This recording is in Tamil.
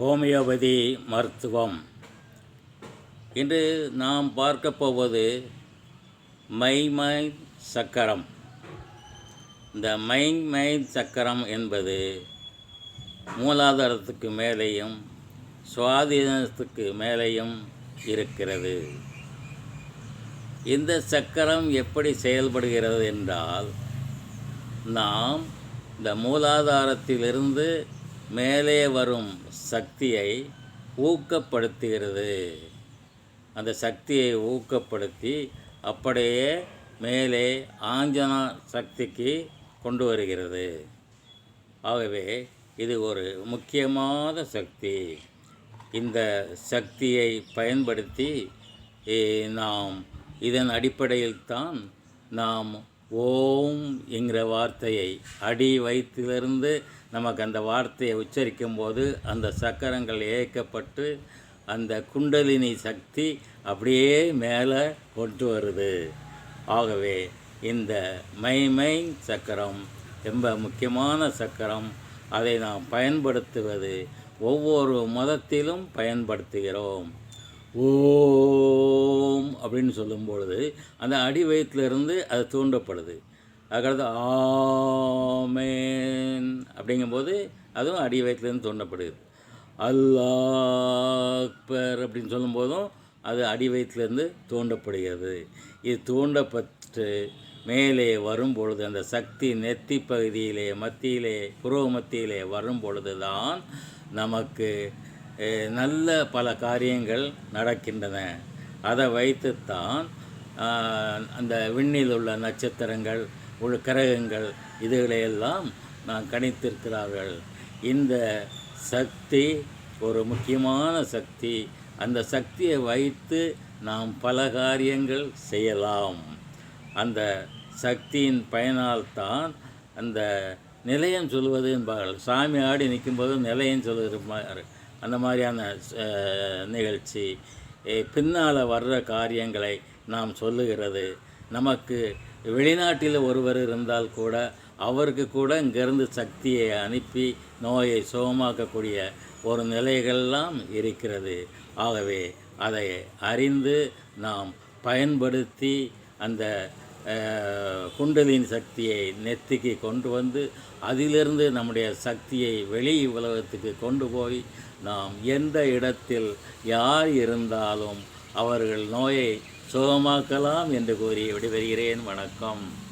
ஹோமியோபதி மருத்துவம். இன்று நாம் பார்க்க போவது மைமை சக்கரம். இந்த மைமை சக்கரம் என்பது மூலாதாரத்துக்கு மேலேயும் சுவாதீனத்துக்கு மேலேயும் இருக்கிறது. இந்த சக்கரம் எப்படி செயல்படுகிறது என்றால் நாம் இந்த மூலாதாரத்திலிருந்து மேலே வரும் சக்தியை ஊக்கப்படுத்துகிறது. அந்த சக்தியை ஊக்கப்படுத்தி அப்படியே மேலே ஆஞ்சனா சக்திக்கு கொண்டு வருகிறது. ஆகவே இது ஒரு முக்கியமான சக்தி. இந்த சக்தியை பயன்படுத்தி நாம் இதன் அடிப்படையில் தான் நாம் ஓம் என்கிற வார்த்தையை அடி வயிற்றிலிருந்து நமக்கு அந்த வார்த்தையை உச்சரிக்கும் போது அந்த சக்கரங்கள் இயக்கப்பட்டு அந்த குண்டலினி சக்தி அப்படியே மேலே கொண்டு வருது. ஆகவே இந்த மைமை சக்கரம் ரொம்ப முக்கியமான சக்கரம். அதை நாம் பயன்படுத்துவது ஒவ்வொரு மதத்திலும் பயன்படுத்துகிறோம். ஓம் அப்படின்னு சொல்லும் பொழுது அந்த அடி வயிற்றுலேருந்து அது தூண்டப்படுது. அதுக்கடுத்து ஆமேன் அப்படிங்கும்போது அதுவும் அடி வயிற்றுலேருந்து தூண்டப்படுது. அல்லாக்பர் அப்படின்னு சொல்லும்போதும் அது அடி வயிற்றுலேருந்து தூண்டப்படுகிறது. இது தூண்டப்பட்டு மேலே வரும் பொழுது அந்த சக்தி நெத்தி பகுதியிலே மத்தியிலே புருவ மத்தியிலே வரும் பொழுது தான் நமக்கு நல்ல பல காரியங்கள் நடக்கின்றன. அதை வைத்துத்தான் அந்த விண்ணில் உள்ள நட்சத்திரங்கள் உள்ள கிரகங்கள் இதுகளையெல்லாம் நான் கணித்திருக்கிறார்கள். இந்த சக்தி ஒரு முக்கியமான சக்தி அந்த சக்தியை வைத்து நாம் பல காரியங்கள் செய்யலாம். அந்த சக்தியின் பயனால்தான் அந்த நிலையம் சொல்வது என்பார்கள். சாமி ஆடி நிற்கும்போது நிலையம் சொல்வது மாதிரி அந்த மாதிரியான நிகழ்ச்சி பின்னால் வர்ற காரியங்களை நாம் சொல்லுகிறது. நமக்கு வெளிநாட்டில் ஒருவர் இருந்தால் கூட அவருக்கு கூட இங்கேருந்து சக்தியை அனுப்பி நோயை சுகமாக்கக்கூடிய ஒரு நிலைகள்லாம் இருக்கிறது. ஆகவே அதை அறிந்து நாம் பயன்படுத்தி அந்த குண்டலின் சக்தியை நெத்திக்கு கொண்டு வந்து அதிலிருந்து நம்முடைய சக்தியை வெளி உலகத்துக்கு கொண்டு போய் நாம் எந்த இடத்தில் யார் இருந்தாலும் அவர்கள் நோயை சுகமாக்கலாம் என்று கூறி விடைபெறுகிறேன். வணக்கம்.